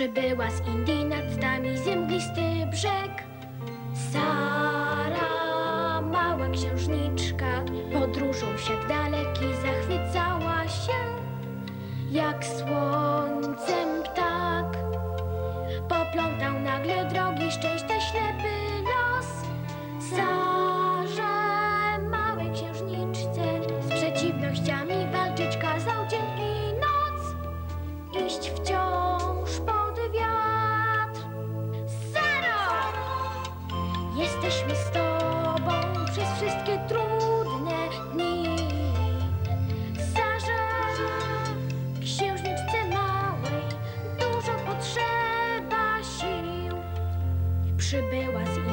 Przybyła z Indii nad Tamizy mglisty brzeg. Sara, mała księżniczka, podróżą w świat daleki zachwycała się, jak słońcem ptak. Poplątał nagle drogi szczęścia ślepy los. Sarze, małej księżniczce, z przeciwnościami walczyć kazał dzień i noc. Iść wciąż Z tobą przez wszystkie trudne dni. Sarze, księżniczce małej, dużo potrzeba sił. Przybyła z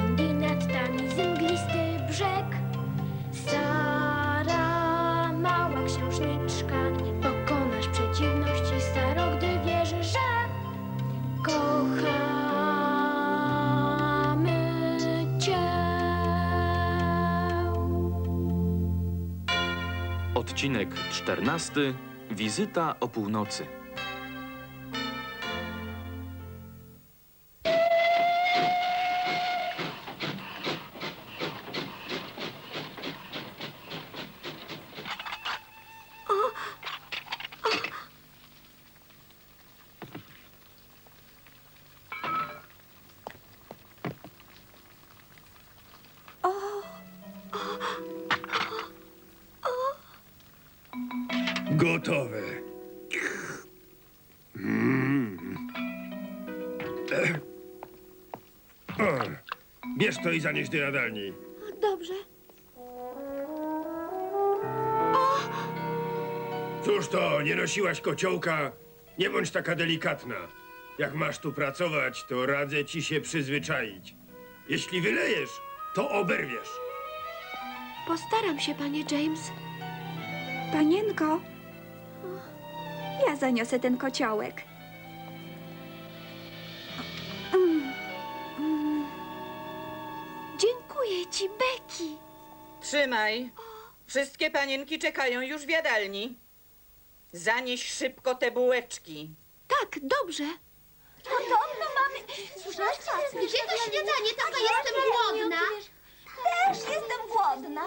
Odcinek 14. Wizyta o północy. Bierz to i zanieś do jadalni. Dobrze. Cóż to, nie nosiłaś kociołka? Nie bądź taka delikatna. Jak masz tu pracować, to radzę ci się przyzwyczaić. Jeśli wylejesz, to oberwiesz. Postaram się, panie James. Panienko, ja zaniosę ten kociołek. Becky. Trzymaj. Wszystkie panienki czekają już w jadalni. Zanieś szybko te bułeczki. Tak, dobrze. Podobno mamy... Gdzie to śniadanie? Taka jestem głodna. Też jestem głodna.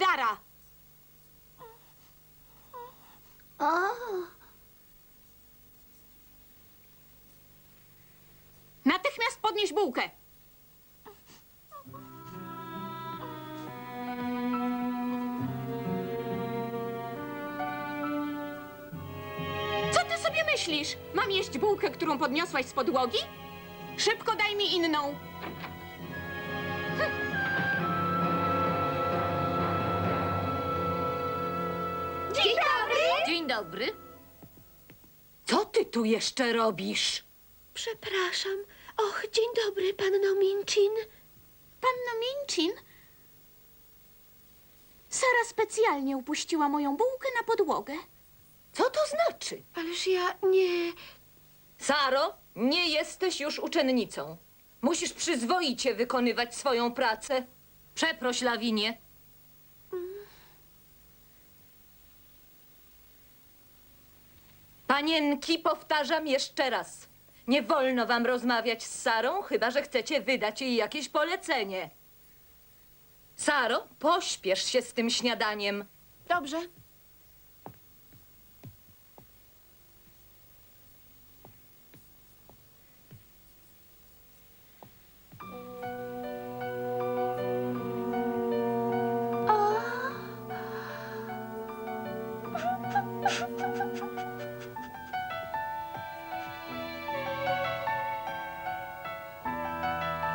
Za niezdara! Natychmiast podnieś bułkę. Co ty sobie myślisz? Mam jeść bułkę, którą podniosłaś z podłogi? Szybko daj mi inną. Dobry. Dzień dobry. Co ty tu jeszcze robisz? Przepraszam. Och, dzień dobry, panno Minchin. Panno Minchin? Sara specjalnie upuściła moją bułkę na podłogę. Co to znaczy? Ależ ja nie... Saro, nie jesteś już uczennicą. Musisz przyzwoicie wykonywać swoją pracę. Przeproś, Lawinie. Panienki, powtarzam jeszcze raz. Nie wolno wam rozmawiać z Sarą, chyba że chcecie wydać jej jakieś polecenie. Saro, pośpiesz się z tym śniadaniem. Dobrze.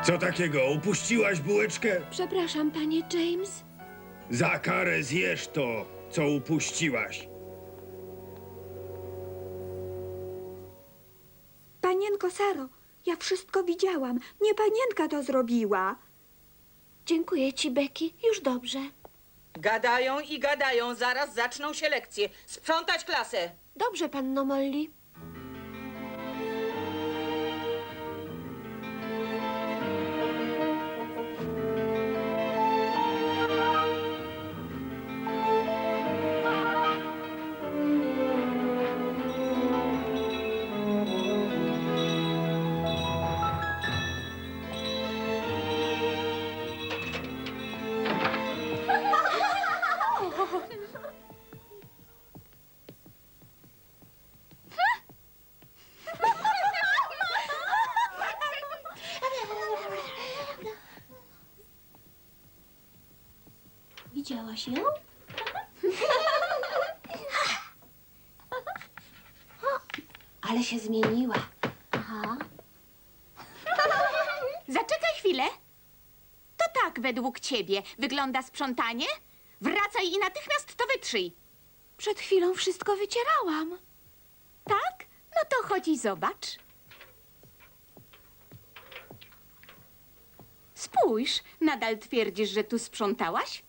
Co takiego? Upuściłaś bułeczkę? Przepraszam, panie James. Za karę zjesz to, co upuściłaś. Panienko Saro, ja wszystko widziałam. Nie panienka to zrobiła. Dziękuję ci, Becky. Już dobrze. Gadają i gadają, zaraz zaczną się lekcje. Sprzątać klasę. Dobrze, panno Molly. Widziałaś ją? Ale się zmieniła. Aha. Zaczekaj chwilę. To tak według ciebie wygląda sprzątanie? Wracaj i natychmiast to wytrzyj. Przed chwilą wszystko wycierałam. Tak? No to chodź i zobacz. Spójrz, nadal twierdzisz, że tu sprzątałaś?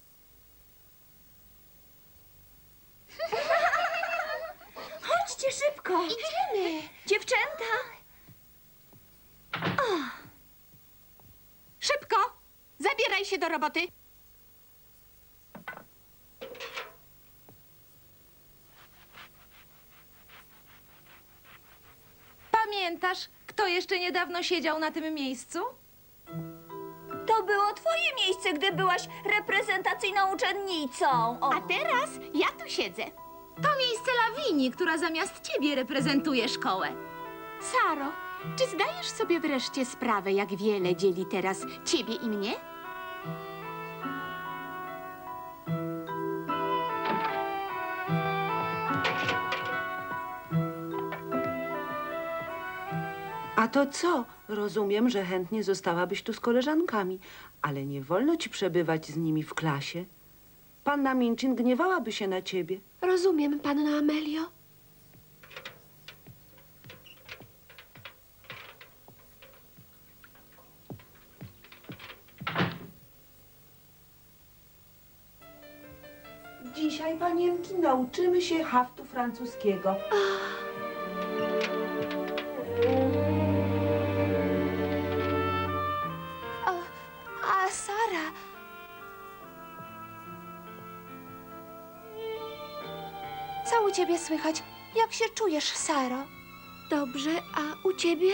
Chodźcie szybko. Idziemy. Dziewczęta. Szybko! Zabieraj się do roboty. Pamiętasz, kto jeszcze niedawno siedział na tym miejscu? To było twoje miejsce, gdy byłaś reprezentacyjną uczennicą. O. A teraz ja tu siedzę. To miejsce Lawini, która zamiast ciebie reprezentuje szkołę. Saro, czy zdajesz sobie wreszcie sprawę, jak wiele dzieli teraz ciebie i mnie? A to co? Rozumiem, że chętnie zostałabyś tu z koleżankami, ale nie wolno ci przebywać z nimi w klasie. Panna Mincin gniewałaby się na ciebie. Rozumiem, panno Amelio. Dzisiaj, panienki, nauczymy się haftu francuskiego. A Sara. Co u ciebie słychać? Jak się czujesz, Saro? Dobrze, a u ciebie?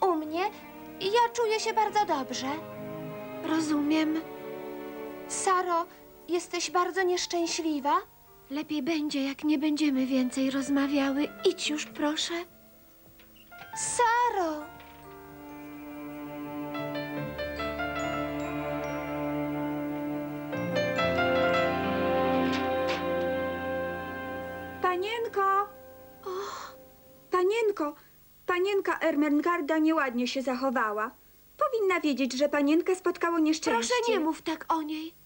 U mnie? Ja czuję się bardzo dobrze. Rozumiem. Saro, jesteś bardzo nieszczęśliwa? Lepiej będzie, jak nie będziemy więcej rozmawiały. Idź już, proszę. Saro! Panienko! Panienko! Panienka Ermengarda nieładnie się zachowała. Powinna wiedzieć, że panienkę spotkało nieszczęście. Proszę nie mów tak o niej.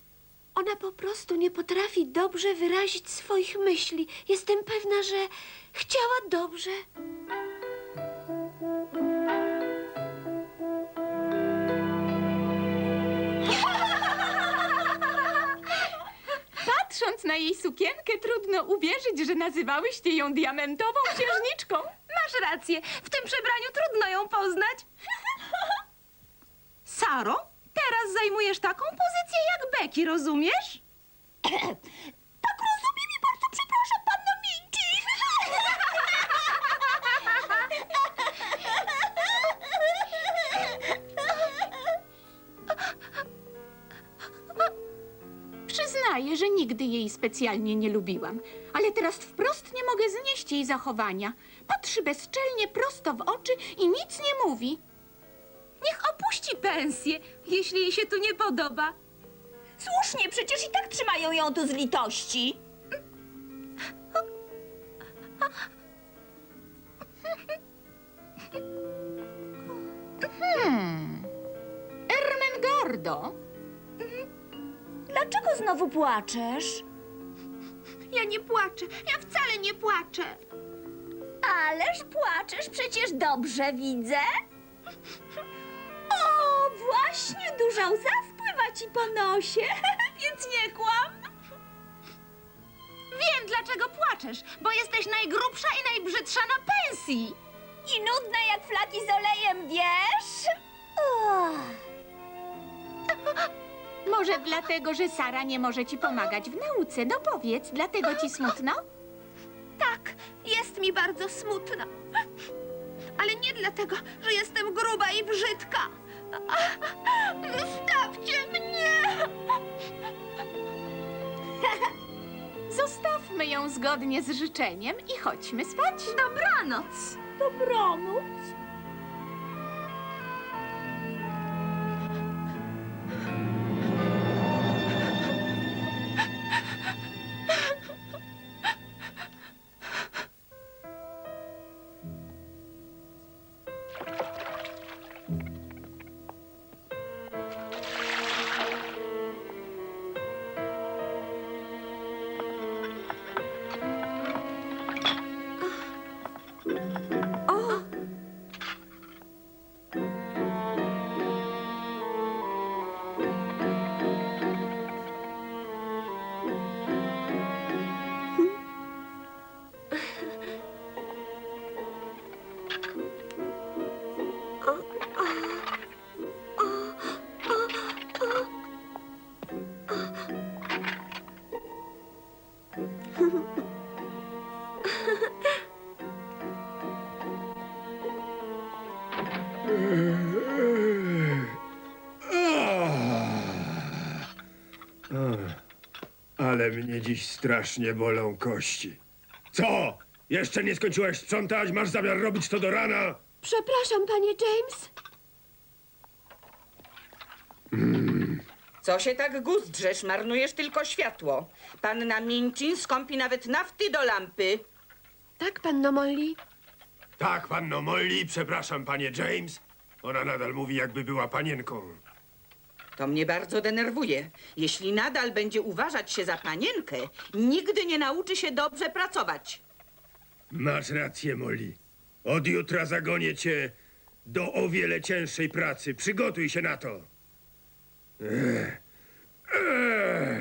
Ona po prostu nie potrafi dobrze wyrazić swoich myśli. Jestem pewna, że chciała dobrze. Patrząc na jej sukienkę, trudno uwierzyć, że nazywałyście ją diamentową księżniczką. Masz rację, w tym przebraniu trudno ją poznać. Saro, teraz zajmujesz taką pozycję jak Becky, rozumiesz? Tak rozumiem i bardzo przepraszam, panno Minci. Przyznaję, że nigdy jej specjalnie nie lubiłam, ale teraz wprost nie mogę znieść jej zachowania. Patrzy bezczelnie prosto w oczy i nic nie mówi. Niech opuści pensję, jeśli jej się tu nie podoba. Słusznie, przecież i tak trzymają ją tu z litości. mordo. Dlaczego znowu płaczesz? Ja nie płaczę, ja wcale nie płaczę. Ależ płaczesz, przecież dobrze widzę. Właśnie duża łza spływa ci po nosie, więc nie kłam. Wiem, dlaczego płaczesz, bo jesteś najgrubsza i najbrzydsza na pensji. I nudna jak flaki z olejem, wiesz? O, Może dlatego, że Sara nie może ci pomagać w nauce. No powiedz, dlatego ci smutno? tak, jest mi bardzo smutno. Ale nie dlatego, że jestem gruba i brzydka. Wystawcie mnie! Zostawmy ją zgodnie z życzeniem i chodźmy spać. Dobranoc. Dobranoc. Ale mnie dziś strasznie bolą kości. Co? Jeszcze nie skończyłaś sprzątać? Masz zamiar robić to do rana? Przepraszam, panie James. Co się tak guzdrzesz? Marnujesz tylko światło. Panna Mincin skąpi nawet nafty do lampy. Tak, panno Molly. Tak, panno Molly, przepraszam, panie James. Ona nadal mówi, jakby była panienką. To mnie bardzo denerwuje. Jeśli nadal będzie uważać się za panienkę, nigdy nie nauczy się dobrze pracować. Masz rację, Molly. Od jutra zagonię cię do o wiele cięższej pracy. Przygotuj się na to. Ech. Ech.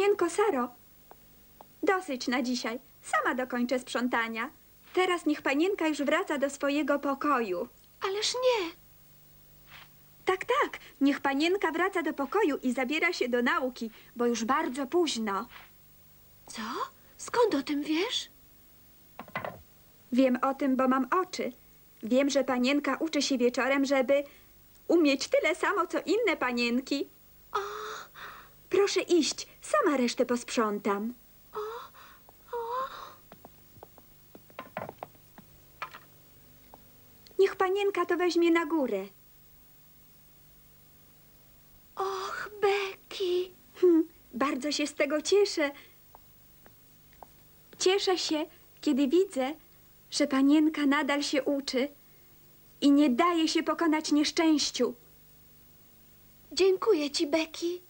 Panienko Saro, dosyć na dzisiaj. Sama dokończę sprzątania. Teraz niech panienka już wraca do swojego pokoju. Ależ nie. Tak, tak, niech panienka wraca do pokoju i zabiera się do nauki, bo już bardzo późno. Co? Skąd o tym wiesz? Wiem o tym, bo mam oczy. Wiem, że panienka uczy się wieczorem, żeby umieć tyle samo, co inne panienki. Proszę iść, sama resztę posprzątam. Niech panienka to weźmie na górę. Och, Becky. Hm, bardzo się z tego cieszę. Cieszę się, kiedy widzę, że panienka nadal się uczy i nie daje się pokonać nieszczęściu. Dziękuję ci, Becky.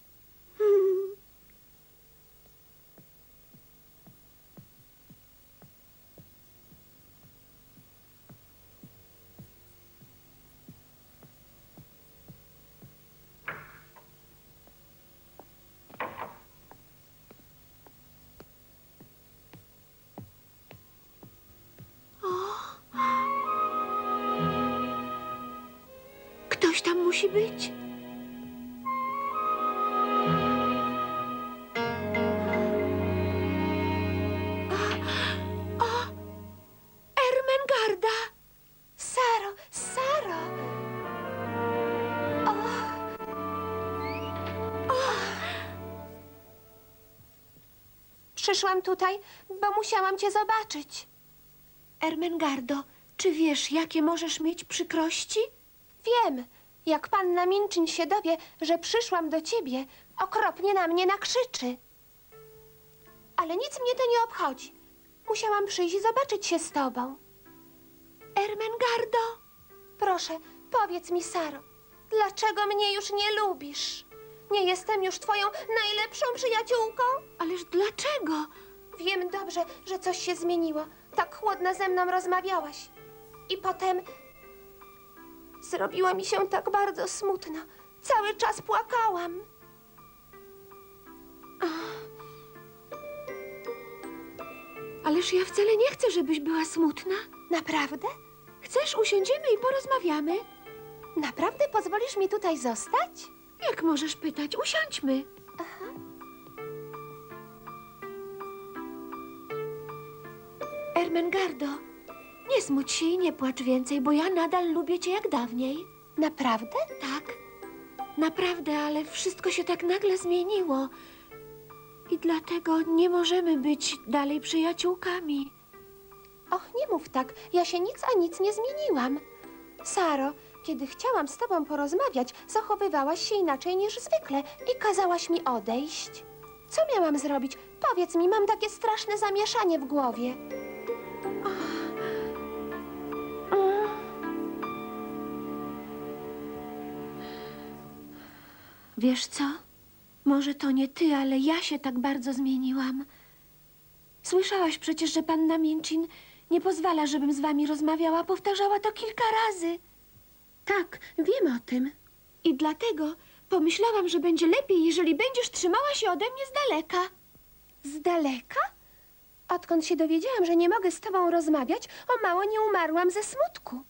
Musi być. Ermengarda! Saro, Saro! Przyszłam tutaj, bo musiałam cię zobaczyć. Ermengardo, czy wiesz, jakie możesz mieć przykrości? Wiem. Jak panna Minczyn się dowie, że przyszłam do ciebie, okropnie na mnie nakrzyczy. Ale nic mnie to nie obchodzi. Musiałam przyjść i zobaczyć się z tobą. Ermengardo, proszę, powiedz mi, Saro, dlaczego mnie już nie lubisz? Nie jestem już twoją najlepszą przyjaciółką? Ależ dlaczego? Wiem dobrze, że coś się zmieniło. Tak chłodno ze mną rozmawiałaś. I potem zrobiło mi się tak bardzo smutno. Cały czas płakałam. Ależ ja wcale nie chcę, żebyś była smutna. Naprawdę? Chcesz, usiądziemy i porozmawiamy? Naprawdę pozwolisz mi tutaj zostać? Jak możesz pytać? Usiądźmy. Ermengardo, nie smuć się i nie płacz więcej, bo ja nadal lubię cię jak dawniej. Naprawdę? Tak. Naprawdę, ale wszystko się tak nagle zmieniło. I dlatego nie możemy być dalej przyjaciółkami. Och, nie mów tak. Ja się nic a nic nie zmieniłam. Saro, kiedy chciałam z tobą porozmawiać, zachowywałaś się inaczej niż zwykle i kazałaś mi odejść. Co miałam zrobić? Powiedz mi, mam takie straszne zamieszanie w głowie. Wiesz co? Może to nie ty, ale ja się tak bardzo zmieniłam. Słyszałaś przecież, że panna Mincin nie pozwala, żebym z wami rozmawiała. Powtarzała to kilka razy. Tak, wiem o tym. I dlatego pomyślałam, że będzie lepiej, jeżeli będziesz trzymała się ode mnie z daleka. Z daleka? Odkąd się dowiedziałam, że nie mogę z tobą rozmawiać, o mało nie umarłam ze smutku.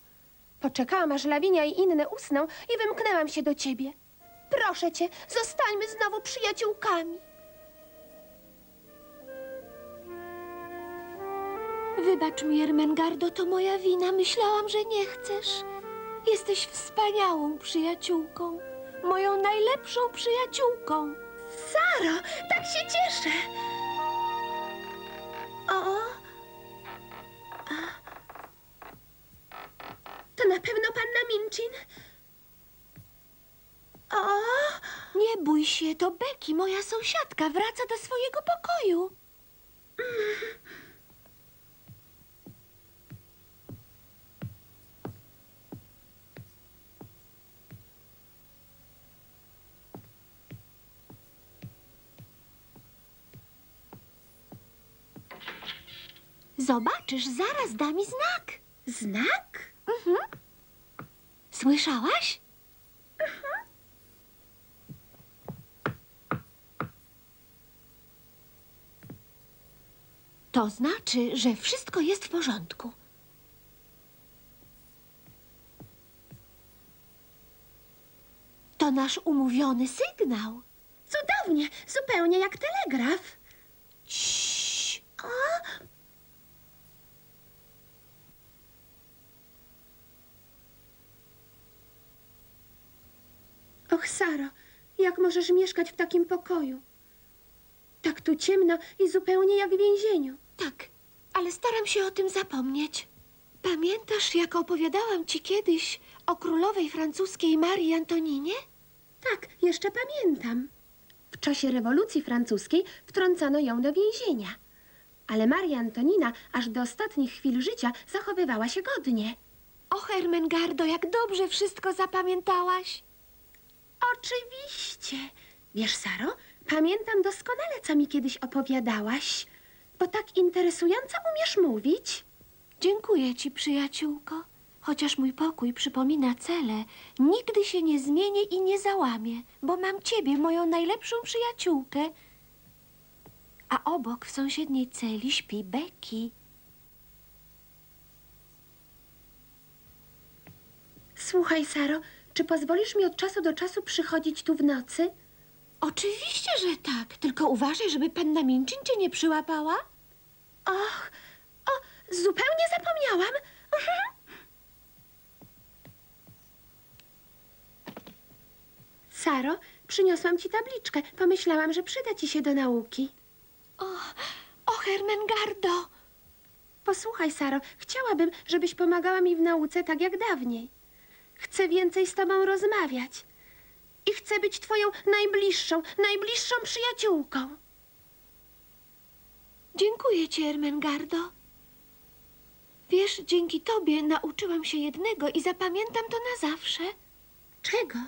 Poczekałam, aż Lawinia i inne usną i wymknęłam się do ciebie. Proszę cię, zostańmy znowu przyjaciółkami. Wybacz mi, Ermengardo, to moja wina. Myślałam, że nie chcesz. Jesteś wspaniałą przyjaciółką. Moją najlepszą przyjaciółką. Saro, tak się cieszę. O. To na pewno panna Mincin? Nie bój się, to Becky, moja sąsiadka, wraca do swojego pokoju. Zobaczysz, zaraz da mi znak. Znak? Mhm. Słyszałaś? To znaczy, że wszystko jest w porządku. To nasz umówiony sygnał. Cudownie, zupełnie jak telegraf. Ciii. O. Och, Saro, jak możesz mieszkać w takim pokoju? Tak tu ciemno i zupełnie jak w więzieniu. Tak, ale staram się o tym zapomnieć. Pamiętasz, jak opowiadałam ci kiedyś o królowej francuskiej Marii Antoninie? Tak, jeszcze pamiętam. W czasie rewolucji francuskiej wtrącano ją do więzienia. Ale Maria Antonina aż do ostatnich chwil życia zachowywała się godnie. Och, Ermengardo, jak dobrze wszystko zapamiętałaś. Oczywiście. Wiesz, Saro, pamiętam doskonale, co mi kiedyś opowiadałaś, bo tak interesująco umiesz mówić. Dziękuję ci, przyjaciółko. Chociaż mój pokój przypomina cele, nigdy się nie zmienię i nie załamię, bo mam ciebie, moją najlepszą przyjaciółkę. A obok w sąsiedniej celi śpi Becky. Słuchaj, Saro, czy pozwolisz mi od czasu do czasu przychodzić tu w nocy? Oczywiście, że tak. Tylko uważaj, żeby panna Mincin cię nie przyłapała. Och, o, zupełnie zapomniałam. Saro, przyniosłam ci tabliczkę. Pomyślałam, że przyda ci się do nauki. O, Hermengardo! Posłuchaj, Saro, chciałabym, żebyś pomagała mi w nauce tak jak dawniej. Chcę więcej z tobą rozmawiać. I chcę być twoją najbliższą, najbliższą przyjaciółką. Dziękuję ci, Ermengardo. Wiesz, dzięki tobie nauczyłam się jednego i zapamiętam to na zawsze. Czego?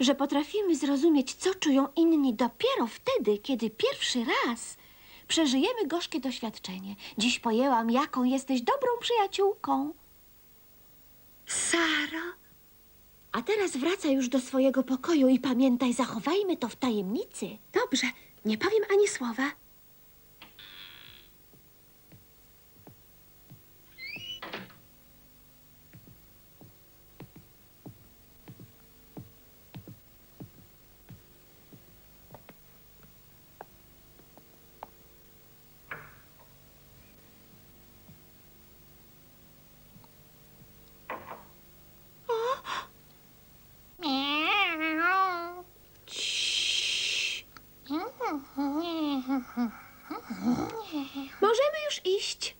Że potrafimy zrozumieć, co czują inni dopiero wtedy, kiedy pierwszy raz przeżyjemy gorzkie doświadczenie. Dziś pojęłam, jaką jesteś dobrą przyjaciółką. Saro? A teraz wracaj już do swojego pokoju i pamiętaj, zachowajmy to w tajemnicy. Dobrze, nie powiem ani słowa. Możemy już iść.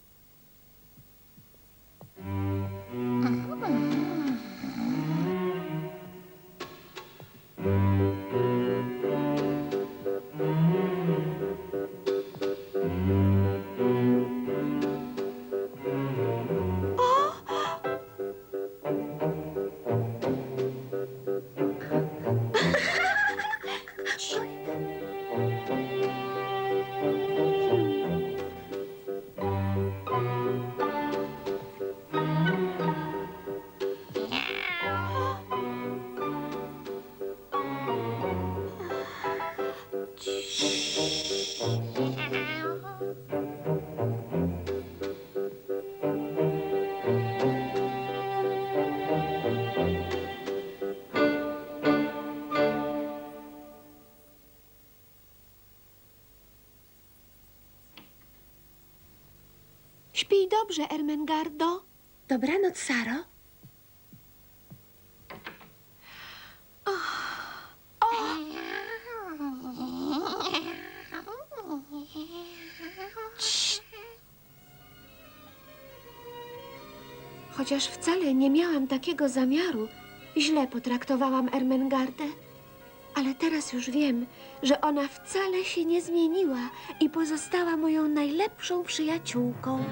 Dobrze, Ermengardo. Dobranoc, Saro. Chociaż wcale nie miałam takiego zamiaru, źle potraktowałam Ermengardę. Ale teraz już wiem, że ona wcale się nie zmieniła i pozostała moją najlepszą przyjaciółką.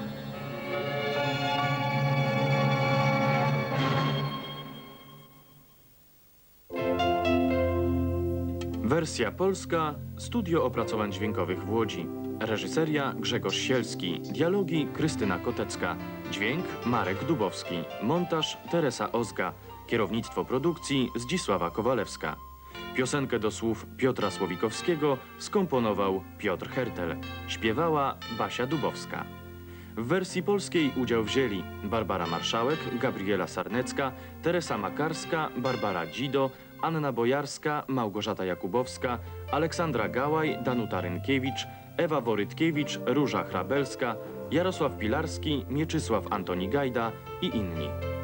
Wersja polska, Studio Opracowań Dźwiękowych w Łodzi. Reżyseria Grzegorz Sielski, dialogi Krystyna Kotecka, dźwięk Marek Dubowski, montaż Teresa Ozga, kierownictwo produkcji Zdzisława Kowalewska. Piosenkę do słów Piotra Słowikowskiego skomponował Piotr Hertel. Śpiewała Basia Dubowska. W wersji polskiej udział wzięli Barbara Marszałek, Gabriela Sarnecka, Teresa Makarska, Barbara Dzido, Anna Bojarska, Małgorzata Jakubowska, Aleksandra Gałaj, Danuta Rynkiewicz, Ewa Borytkiewicz, Róża Hrabelska, Jarosław Pilarski, Mieczysław Antoni Gajda i inni.